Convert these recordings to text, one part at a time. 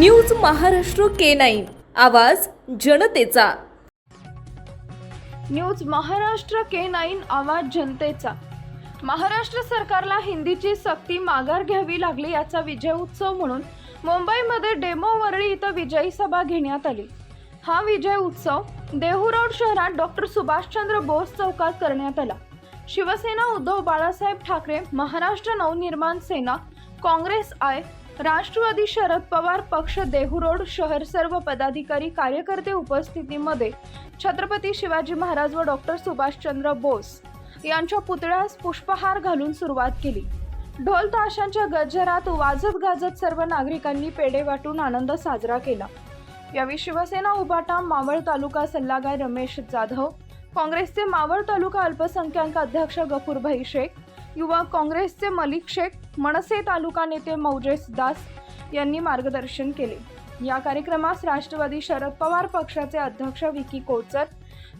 News Maharashtra K nine. आवाज जनतेचा. News Maharashtra K nine आवाज जनतेचा. महाराष्ट्र सरकारला हिंदीची सक्ती माघार घ्यावी लागली याचा विजय उत्सव म्हणून मुंबईमध्ये डेमो वरळी इथं विजयी सभा घेण्यात आली. हा विजय उत्सव देहू रोड शहरात डॉक्टर सुभाषचंद्र बोस चौकात करण्यात आला. शिवसेना उद्धव बाळासाहेब ठाकरे महाराष्ट्र नवनिर्माण सेना काँग्रेस आय राष्ट्रवादी शरद पवार पक्ष देहू रोड शहर सर्व पदाधिकारी कार्यकर्ते उपस्थितीमध्ये छत्रपती शिवाजी महाराज व डॉक्टर सुभाषचंद्र बोस यांच्या पुतळ्यास पुष्पहार घालून सुरुवात केली. ढोल ताशांच्या गजरात वाजत गाजत सर्व नागरिकांनी पेढे वाटून आनंद साजरा केला. यावेळी शिवसेना उभाटा मावळ तालुका सल्लागार रमेश जाधव काँग्रेसचे मावळ तालुका अल्पसंख्याक अध्यक्ष गफूरभाई शेख युवा काँग्रेसचे मलिक शेख मनसे तालुका नेते मौजेस दास यांनी मार्गदर्शन केले. या कार्यक्रमास राष्ट्रवादी शरद पवार पक्षाचे अध्यक्ष विकी कोचर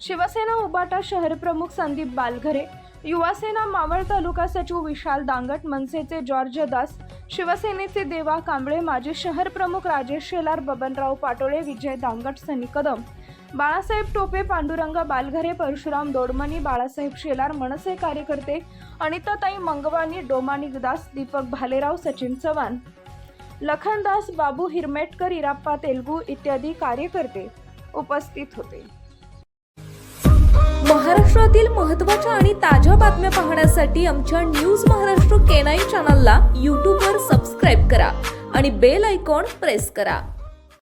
शिवसेना उबाटा शहर प्रमुख संदीप बालघरे युवासेना मावळ तालुका सचिव विशाल दांगट मनसेचे जॉर्ज दास शिवसेनेचे देवा कांबळे माजी शहर प्रमुख राजेश शेलार बबनराव पाटोळे विजय दांगट सनी कदम बाळासाहेब टोपे पांडुरंग बालघरे परशुराम दोडमणी बाळासाहेब शेलार मनसे कार्यकर्ते अनिताताई मंगवानी डोमानिक दास दीपक भालेराव सचिन चव्हाण. लखनदास बाबू हिरमेटकर इराप्पा तेलगू इत्यादी कार्यकर्ते उपस्थित होते. महाराष्ट्रातील महत्त्वाच्या आणि ताज्या बातम्या पाहण्यासाठी आमच्या न्यूज महाराष्ट्र केनाई चॅनलला यूट्यूबवर सबस्क्राईब करा आणि बेल आयकॉन प्रेस करा.